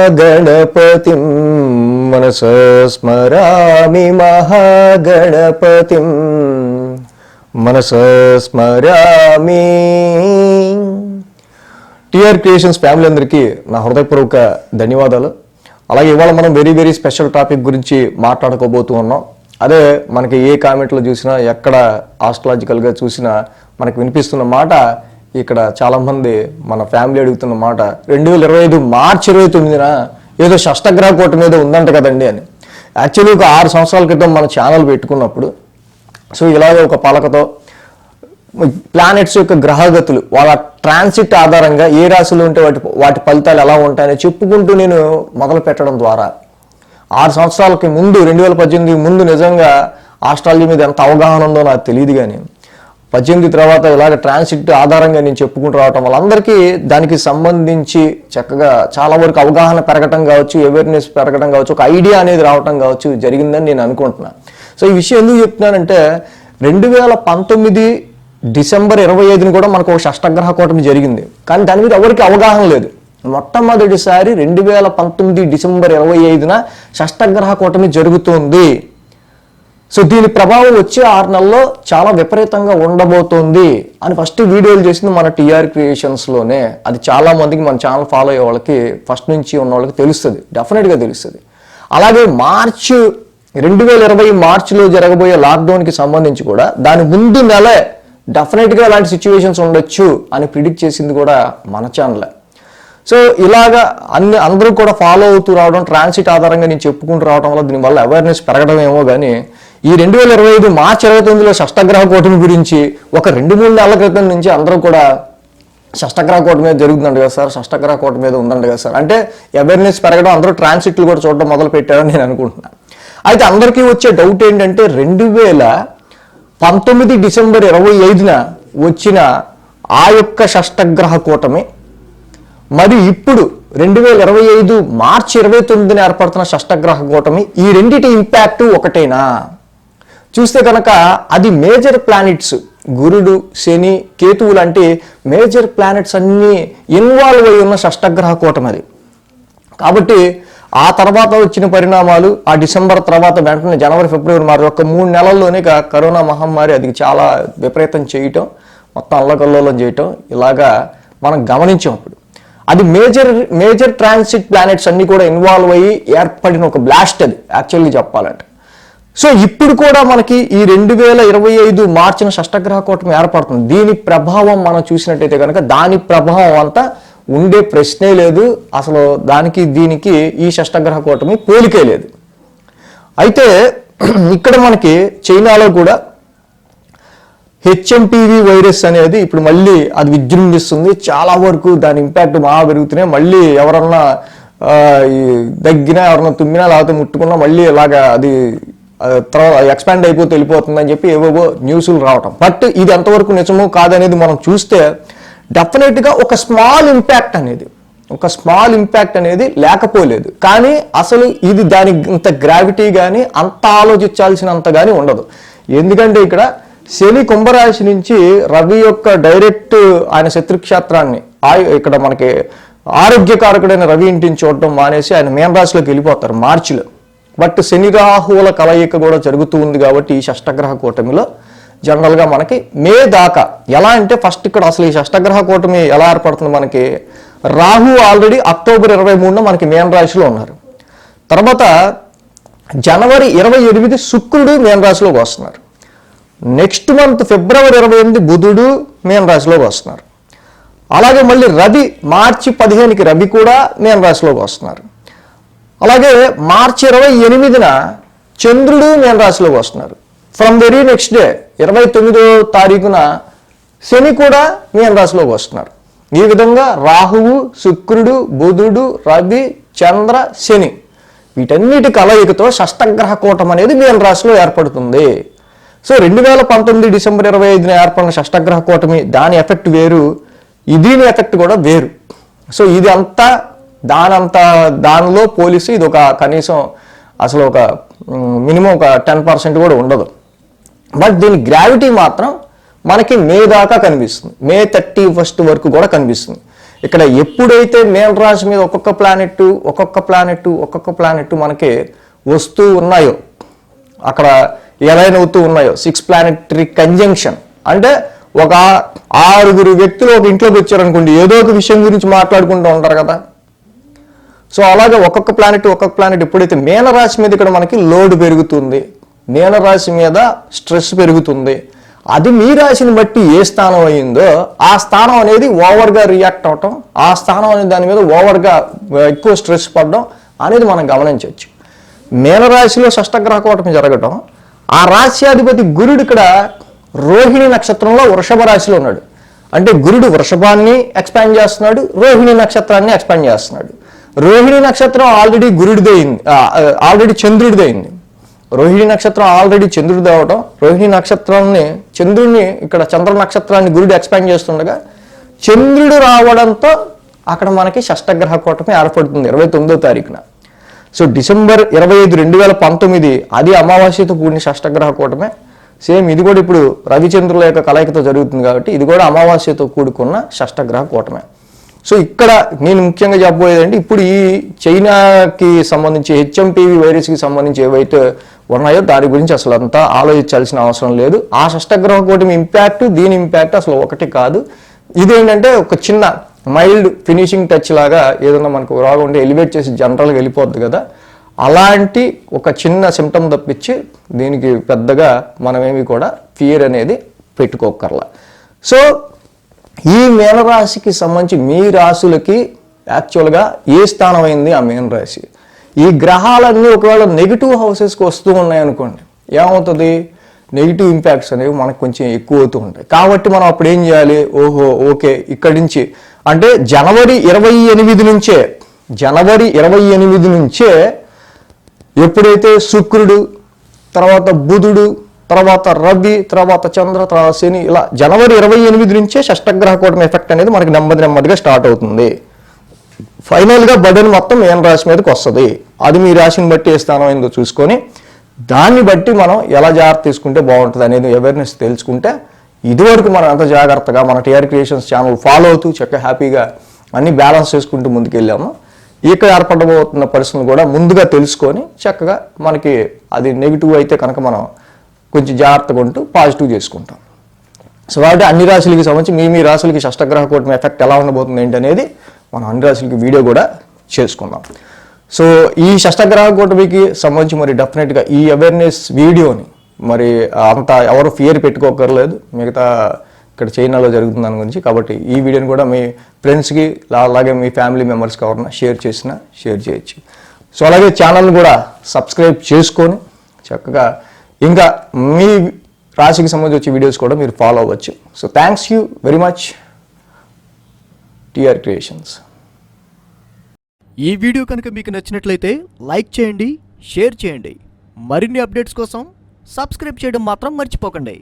మహాగణపతిం మనస స్మరామి మహాగణపతిం మనస స్మరామి. టిఆర్ క్రియేషన్స్ ఫ్యామిలీ అందరికీ నా హృదయపూర్వక ధన్యవాదాలు. అలాగే ఇవాళ మనం వెరీ వెరీ స్పెషల్ టాపిక్ గురించి మాట్లాడుకోబోతూ ఉన్నాం. అదే మనకి ఏ కామెంట్లో చూసినా ఎక్కడ ఆస్ట్రాలజికల్గా చూసినా మనకు వినిపిస్తున్న మాట ఇక్కడ చాలామంది మన ఫ్యామిలీ అడుగుతున్న మాట రెండు వేల ఇరవై ఐదు మార్చి ఇరవై తొమ్మిదిన ఏదో షష్టగ్రహ కోట మీద ఉందంట కదండి అని. యాక్చువల్లీ ఒక ఆరు సంవత్సరాల క్రితం మన ఛానల్ పెట్టుకున్నప్పుడు సో ఇలాగే ఒక పలకతో ప్లానెట్స్ యొక్క గ్రహగతులు వాళ్ళ ట్రాన్సిట్ ఆధారంగా ఏ రాశిలో ఉంటే వాటి వాటి ఫలితాలు ఎలా ఉంటాయని చెప్పుకుంటూ నేను మొదలు పెట్టడం ద్వారా ఆరు సంవత్సరాలకి ముందు రెండు వేల పద్దెనిమిది ముందు నిజంగా ఆస్ట్రాలజీ మీద ఎంత అవగాహన ఉందో నాకు తెలియదు కానీ పద్దెనిమిది తర్వాత ఇలాగ ట్రాన్సిట్ ఆధారంగా నేను చెప్పుకుంటూ రావటం వల్ల అందరికీ దానికి సంబంధించి చక్కగా చాలా వరకు అవగాహన పెరగటం కావచ్చు అవేర్నెస్ పెరగటం కావచ్చు ఒక ఐడియా అనేది రావటం కావచ్చు జరిగిందని నేను అనుకుంటున్నాను. సో ఈ విషయం ఎందుకు చెప్తున్నానంటే రెండు వేల పంతొమ్మిది డిసెంబర్ ఇరవై ఐదుని కూడా మనకు ఒక షష్టగ్రహ కూటమి జరిగింది. కానీ దాని మీద ఎవరికి అవగాహన లేదు. మొట్టమొదటిసారి రెండు వేల పంతొమ్మిది డిసెంబర్ ఇరవై ఐదున షష్టగ్రహ కూటమి జరుగుతోంది. సో దీని ప్రభావం వచ్చే ఆరు నెలల్లో చాలా విపరీతంగా ఉండబోతోంది అని ఫస్ట్ వీడియోలు చేసింది మన టీఆర్ క్రియేషన్స్లోనే అది చాలా మందికి మన ఛానల్ ఫాలో అయ్యే వాళ్ళకి ఫస్ట్ నుంచి ఉన్న వాళ్ళకి తెలుస్తుంది. డెఫినెట్గా తెలుస్తుంది. అలాగే మార్చ్ రెండు వేల ఇరవై మార్చిలో జరగబోయే లాక్డౌన్కి సంబంధించి కూడా దాని ముందు నెలే డెఫినెట్గా ఇలాంటి సిచ్యువేషన్స్ ఉండొచ్చు అని ప్రిడిక్ట్ చేసింది కూడా మన ఛానలే సో ఇలాగా అన్ని అందరూ కూడా ఫాలో అవుతూ రావడం ట్రాన్సిట్ ఆధారంగా నేను చెప్పుకుంటూ రావడం వల్ల దీనివల్ల అవేర్నెస్ పెరగడం ఏమో కానీ ఈ రెండు వేల ఇరవై ఐదు మార్చి ఇరవై తొమ్మిదిలో షష్టగ్రహ కూటమి గురించి ఒక రెండు మూడు నెలల క్రితం నుంచి అందరూ కూడా షష్టగ్రహ కోట మీద జరుగుతుందంట కదా సార్ షష్టగ్రహ కోట మీద ఉందంట కదా సార్. అంటే అవేర్నెస్ పెరగడం అందరూ ట్రాన్సిట్లు కూడా చూడడం మొదలు పెట్టారని నేను అనుకుంటున్నాను. అయితే అందరికీ వచ్చే డౌట్ ఏంటంటే రెండు వేల పంతొమ్మిది డిసెంబర్ ఇరవై ఐదున వచ్చిన ఆ యొక్క షష్టగ్రహ కూటమి మరి ఇప్పుడు రెండు వేల ఇరవై ఐదు మార్చి ఇరవై తొమ్మిదిన ఏర్పడుతున్న షష్టగ్రహ కూటమి ఈ రెండిటి ఇంపాక్ట్ ఒకటేనా? చూస్తే కనుక అది మేజర్ ప్లానెట్స్. గురుడు శని కేతువు లాంటి మేజర్ ప్లానెట్స్ అన్నీ ఇన్వాల్వ్ అయి ఉన్న షష్టగ్రహ కూటమి అది. కాబట్టి ఆ తర్వాత వచ్చిన పరిణామాలు ఆ డిసెంబర్ తర్వాత వెంటనే జనవరి ఫిబ్రవరి మార్చి ఒక మూడు నెలల్లోనే కరోనా మహమ్మారి అది చాలా విపరీతం చేయటం మొత్తం అల్లకల్లోలం చేయటం ఇలాగా మనం గమనించాం అప్పుడు. అది మేజర్ మేజర్ ట్రాన్సిట్ ప్లానెట్స్ అన్నీ కూడా ఇన్వాల్వ్ అయ్యి ఏర్పడిన ఒక బ్లాస్ట్ అది యాక్చువల్లీ చెప్పాలంటే. సో ఇప్పుడు కూడా మనకి ఈ రెండు వేల ఇరవై ఐదు మార్చిన షష్టగ్రహ కూటమి ఏర్పడుతుంది. దీని ప్రభావం మనం చూసినట్టయితే కనుక దాని ప్రభావం అంతా ఉండే ప్రశ్నే లేదు. అసలు దానికి దీనికి ఈ షష్టగ్రహ కూటమి పోలికే లేదు. అయితే ఇక్కడ మనకి చైనాలో కూడా హెచ్ఎంపీవి వైరస్ అనేది ఇప్పుడు మళ్ళీ అది విజృంభిస్తుంది. చాలా వరకు దాని ఇంపాక్ట్ బాగా పెరుగుతున్నాయి. మళ్ళీ ఎవరన్నా దగ్గినా ఎవరన్నా తుమ్మినా లేకపోతే ముట్టుకున్నా మళ్ళీ ఇలాగా అది తర్వాత ఎక్స్పాండ్ అయిపోతే వెళ్ళిపోతుందని చెప్పి ఏవేవో న్యూస్లు రావటం. బట్ ఇది ఎంతవరకు నిజమో కాదనేది మనం చూస్తే డెఫినెట్గా ఒక స్మాల్ ఇంపాక్ట్ అనేది ఒక స్మాల్ ఇంపాక్ట్ అనేది లేకపోలేదు. కానీ అసలు ఇది దానికి ఇంత గ్రావిటీ కానీ అంత ఆలోచించాల్సినంత కానీ ఉండదు. ఎందుకంటే ఇక్కడ శని కుంభరాశి నుంచి రవి యొక్క డైరెక్ట్ ఆయన శత్రుక్షేత్రాన్ని ఇక్కడ మనకి ఆరోగ్యకారకుడైన రవి ఇంటిని చూడటం మానేసి ఆయన మేన రాశిలోకి వెళ్ళిపోతారు మార్చిలో. బట్ శని రాహువుల కలయిక కూడా జరుగుతూ ఉంది కాబట్టి ఈ షష్టగ్రహ కూటమిలో జనరల్గా మనకి మే దాకా ఎలా అంటే ఫస్ట్ ఇక్కడ అసలు ఈ షష్టగ్రహ కూటమి ఎలా ఏర్పడుతుంది మనకి? రాహు ఆల్రెడీ అక్టోబర్ ఇరవై మూడున మనకి మేన్ రాశిలో ఉన్నారు. తర్వాత జనవరి ఇరవై ఎనిమిది శుక్రుడు మేన్ రాశిలోకి వస్తున్నారు. నెక్స్ట్ మంత్ ఫిబ్రవరి ఇరవై ఎనిమిది బుధుడు మేన్ రాశిలోకి వస్తున్నారు. అలాగే మళ్ళీ రవి మార్చి పదిహేనుకి రవి కూడా మేన్ రాశిలోకి వస్తున్నారు. అలాగే మార్చి ఇరవై ఎనిమిదిన చంద్రుడు మేన రాశిలోకి వస్తున్నారు. ఫ్రమ్ వెరీ నెక్స్ట్ డే ఇరవై తొమ్మిదో తారీఖున శని కూడా మేన రాశిలోకి వస్తున్నారు. ఈ విధంగా రాహువు శుక్రుడు బుధుడు రవి చంద్ర శని వీటన్నిటి కలయికతో షష్టగ్రహ కూటం అనేది మేన రాశిలో ఏర్పడుతుంది. సో రెండు వేల పంతొమ్మిది డిసెంబర్ ఇరవై ఐదున ఏర్పడిన షష్టగ్రహ కూటమి దాని ఎఫెక్ట్ వేరు దీని ఎఫెక్ట్ కూడా వేరు. సో ఇది అంతా దానంత దానిలో పోలిసి ఇది ఒక కనీసం అసలు ఒక మినిమం ఒక టెన్ పర్సెంట్ కూడా ఉండదు. బట్ దీని గ్రావిటీ మాత్రం మనకి మే దాకా కనిపిస్తుంది. మే థర్టీ ఫస్ట్ వరకు కూడా కనిపిస్తుంది. ఇక్కడ ఎప్పుడైతే మేల్ రాశి మీద ఒక్కొక్క ప్లానెట్ ఒక్కొక్క ప్లానెట్ ఒక్కొక్క ప్లానెట్ మనకి వస్తూ ఉన్నాయో అక్కడ ఎలైన్ అవుతూ ఉన్నాయో సిక్స్ ప్లానెటరీ కంజంక్షన్ అంటే ఒక ఆరుగురు వ్యక్తులు ఒక ఇంట్లోకి వచ్చారనుకోండి ఏదో ఒక విషయం గురించి మాట్లాడుకుంటూ ఉంటారు కదా. సో అలాగే ఒక్కొక్క ప్లానెట్ ఒక్కొక్క ప్లానెట్ ఎప్పుడైతే మీనరాశి మీద ఇక్కడ మనకి లోడ్ పెరుగుతుంది మీనరాశి మీద స్ట్రెస్ పెరుగుతుంది అది మీ రాశిని బట్టి ఏ స్థానం అయిందో ఆ స్థానం అనేది ఓవర్గా రియాక్ట్ అవటం ఆ స్థానం అనే దాని మీద ఓవర్గా ఎక్కువ స్ట్రెస్ పడడం అనేది మనం గమనించవచ్చు. మీనరాశిలో షష్టగ్రహ కూటమి జరగటం ఆ రాశ్యాధిపతి గురుడు ఇక్కడ రోహిణి నక్షత్రంలో వృషభ రాశిలో ఉన్నాడు. అంటే గురుడు వృషభాన్ని ఎక్స్పాండ్ చేస్తున్నాడు రోహిణి నక్షత్రాన్ని ఎక్స్పాండ్ చేస్తున్నాడు. రోహిణి నక్షత్రం ఆల్రెడీ గురుడిదేయింది ఆల్రెడీ చంద్రుడిదయింది రోహిణి నక్షత్రం ఆల్రెడీ చంద్రుడిది అవడం రోహిణి నక్షత్రాన్ని చంద్రుడిని ఇక్కడ చంద్ర నక్షత్రాన్ని గురుడు ఎక్స్పాండ్ చేస్తుండగా చంద్రుడు రావడంతో అక్కడ మనకి షష్టగ్రహ కూటమి ఏర్పడుతుంది ఇరవై తొమ్మిదో తారీఖున. సో డిసెంబర్ ఇరవై ఐదు రెండు వేల పంతొమ్మిది అది అమావాస్యతో కూడిన షష్టగ్రహ కూటమే. సేమ్ ఇది కూడా ఇప్పుడు రవిచంద్రుల యొక్క కలయికతో జరుగుతుంది కాబట్టి ఇది కూడా అమావాస్యతో కూడుకున్న షష్టగ్రహ కూటమే. సో ఇక్కడ నేను ముఖ్యంగా చెప్పబోయేది అంటే ఇప్పుడు ఈ చైనాకి సంబంధించి హెచ్ఎంపీవి వైరస్కి సంబంధించి ఏవైతే ఉన్నాయో దాని గురించి అసలు అంతా ఆలోచించాల్సిన అవసరం లేదు. ఆ షష్టగ్రహ కూటమి ఇంపాక్ట్ దీని ఇంపాక్ట్ అసలు ఒకటి కాదు. ఇదేంటంటే ఒక చిన్న మైల్డ్ ఫినిషింగ్ టచ్ లాగా ఏదైనా మనకు రోగం ఉంటే ఎలివేట్ చేసి జనరల్గా వెళ్ళిపోద్ది కదా. అలాంటి ఒక చిన్న సిమ్టమ్ తప్పించి దీనికి పెద్దగా మనమేమి కూడా ఫియర్ అనేది పెట్టుకోకర్లా సో ఈ మీనరాశికి సంబంధించి మీ రాశులకి యాక్చువల్గా ఏ స్థానం అయింది ఆ మేన రాశి? ఈ గ్రహాలన్నీ ఒకవేళ నెగిటివ్ హౌసెస్కి వస్తూ ఉన్నాయి అనుకోండి ఏమవుతుంది? నెగిటివ్ ఇంపాక్ట్స్ అనేవి మనకు కొంచెం ఎక్కువ అవుతూ ఉంటాయి. కాబట్టి మనం అప్పుడు ఏం చేయాలి? ఓహో ఓకే ఇక్కడి నుంచి. అంటే జనవరి ఇరవై ఎనిమిది నుంచే జనవరి ఇరవై ఎనిమిది నుంచే ఎప్పుడైతే శుక్రుడు తర్వాత బుధుడు తర్వాత రవి తర్వాత చంద్ర తర్వాత శని ఇలా జనవరి ఇరవై ఎనిమిది నుంచే షష్టగ్రహ కూటమి ఎఫెక్ట్ అనేది మనకి నెమ్మది నెమ్మదిగా స్టార్ట్ అవుతుంది. ఫైనల్గా బర్డెన్ మొత్తం ఏం రాశి మీదకి వస్తుంది. అది మీ రాశిని బట్టి ఏ స్థానం అయిందో చూసుకొని దాన్ని బట్టి మనం ఎలా జాగ్రత్త తీసుకుంటే బాగుంటుంది అనేది అవేర్నెస్ తెలుసుకుంటే ఇదివరకు మనం ఎంత జాగ్రత్తగా మన టీఆర్ క్రియేషన్స్ ఛానల్ ఫాలో అవుతూ చక్కగా హ్యాపీగా అన్ని బ్యాలెన్స్ చేసుకుంటూ ముందుకెళ్ళాము ఈక ఏర్పడబోతున్న పరిస్థితులు కూడా ముందుగా తెలుసుకొని చక్కగా మనకి అది నెగిటివ్ అయితే కనుక మనం కొంచెం జాగ్రత్తగా ఉంటూ పాజిటివ్ చేసుకుంటాం. సో కాబట్టి అన్ని రాశులకి సంబంధించి మీ మీ రాశులకి షష్టగ్రహ కూటమి ఎఫెక్ట్ ఎలా ఉండబోతుంది ఏంటి అనేది మనం అన్ని రాశులకి వీడియో కూడా చేసుకుందాం. సో ఈ షష్టగ్రహ కూటమికి సంబంధించి మరి డెఫినెట్గా ఈ అవేర్నెస్ వీడియోని మరి అంత ఎవరు ఫియర్ పెట్టుకోకర్లేదు. మిగతా ఇక్కడ చైనాలో జరుగుతుంది దాని గురించి. కాబట్టి ఈ వీడియోని కూడా మీ ఫ్రెండ్స్కి అలాగే మీ ఫ్యామిలీ మెంబర్స్కి ఎవరన్నా షేర్ చేసినా షేర్ చేయొచ్చు. సో అలాగే ఛానల్ని కూడా సబ్స్క్రైబ్ చేసుకొని చక్కగా ఇంకా మీ రాశికి సంబంధించి వచ్చే వీడియోస్ కూడా మీరు ఫాలో అవ్వచ్చు. So thanks you very much TR creations ఈ వీడియో కనుక మీకు నచ్చినట్లయితే లైక్ చేయండి షేర్ చేయండి. మరిన్ని అప్డేట్స్ కోసం సబ్స్క్రైబ్ చేయడం మాత్రం మర్చిపోకండి.